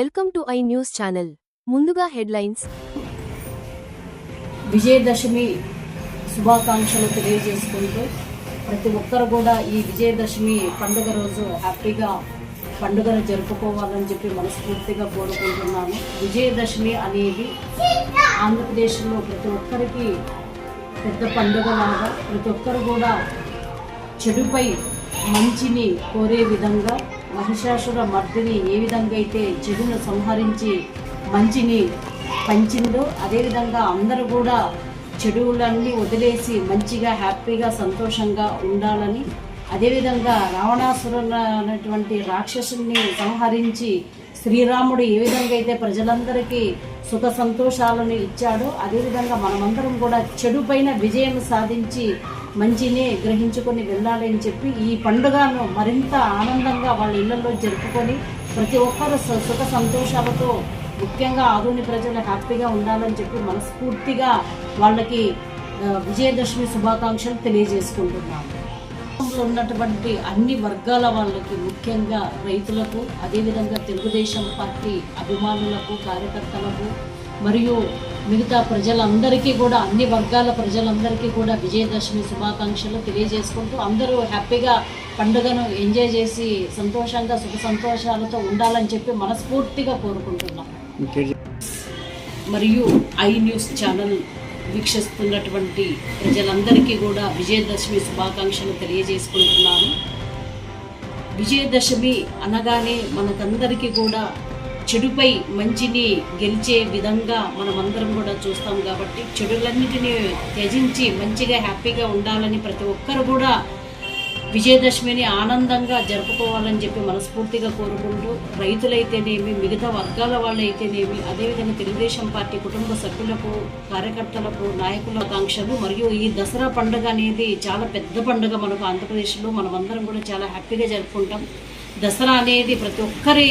Welcome to I News channel. ముందుగా headlines. Vijayadashami శుభాకాంక్షలు తెలియజేసుకుంటూ ప్రతి ఒక్కరు కూడా ఈ విజయదశమి పండుగ రోజు హ్యాపీగా పండుగను జరుపుకోవాలని చెప్పి మనస్ఫూర్తిగా కోరుకుంటున్నాను. విజయదశమి అనేది ఆంధ్రప్రదేశ్లో ప్రతి ఒక్కరికి పెద్ద పండుగలాగా ప్రతి ఒక్కరు కూడా చెడుపై మంచిని కోరే విధంగా మహిషాసుర మర్దిని ఏ విధంగా అయితే చెడును సంహరించి మంచిని పంచిందో అదేవిధంగా అందరూ కూడా చెడులన్నీ వదిలేసి మంచిగా హ్యాపీగా సంతోషంగా ఉండాలని అదేవిధంగా రావణాసురుల అనేటువంటి రాక్షసుని సంహరించి శ్రీరాముడు ఏ విధంగా అయితే ప్రజలందరికీ సుఖ సంతోషాలను ఇచ్చాడో అదేవిధంగా మనమందరం కూడా చెడు పైన విజయం సాధించి మంచిని గ్రహించుకొని వెళ్ళాలని చెప్పి ఈ పండుగను మరింత ఆనందంగా వాళ్ళ ఇళ్ళలో జరుపుకొని ప్రతి ఒక్కరు సు- సుఖ సంతోషాలతో ముఖ్యంగా ఆరుని ప్రజలు హ్యాపీగా ఉండాలని చెప్పి మనస్ఫూర్తిగా వాళ్ళకి విజయదశమి శుభాకాంక్షలు తెలియజేసుకుంటున్నాను ఉన్నటువంటి అన్ని వర్గాల వాళ్ళకి ముఖ్యంగా రైతులకు అదేవిధంగా తెలుగుదేశం పార్టీ అభిమానులకు కార్యకర్తలకు మరియు మిగతా ప్రజలందరికీ కూడా అన్ని వర్గాల ప్రజలందరికీ కూడా విజయదశమి శుభాకాంక్షలు తెలియజేసుకుంటూ అందరూ హ్యాపీగా పండుగను ఎంజాయ్ చేసి సంతోషంగా సుఖ సంతోషాలతో ఉండాలని చెప్పి మనస్ఫూర్తిగా కోరుకుంటున్నాం. మరియు ఐ న్యూస్ ఛానల్ వీక్షిస్తున్నటువంటి ప్రజలందరికీ కూడా విజయదశమి శుభాకాంక్షలు తెలియజేసుకుంటున్నాను. విజయదశమి అనగానే మనకందరికీ కూడా చెడుపై మంచిని గెలిచే విధంగా మనమందరం కూడా చూస్తాం కాబట్టి చెడులన్నిటిని త్యజించి మంచిగా హ్యాపీగా ఉండాలని ప్రతి ఒక్కరు కూడా విజయదశమిని ఆనందంగా జరుపుకోవాలని చెప్పి మనస్ఫూర్తిగా కోరుకుంటూ రైతులైతేనేమి మిగతా వర్గాల వాళ్ళైతేనేమి అదేవిధంగా తెలుగుదేశం పార్టీ కుటుంబ సభ్యులకు కార్యకర్తలకు నాయకుల ఆకాంక్షలు మరియు ఈ దసరా పండుగ అనేది చాలా పెద్ద పండుగ మనకు ఆంధ్రప్రదేశ్లో. మనమందరం కూడా చాలా హ్యాపీగా జరుపుకుంటాం. దసరా అనేది ప్రతి ఒక్కరి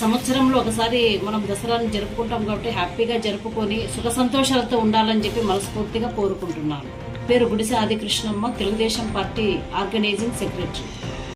సంవత్సరంలో ఒకసారి మనం దసరాను జరుపుకుంటాం కాబట్టి హ్యాపీగా జరుపుకొని సుఖ సంతోషాలతో ఉండాలని చెప్పి మనస్ఫూర్తిగా కోరుకుంటున్నాను. పేరు Gudise Adikrishnamma Telugu Desam party organising secretary.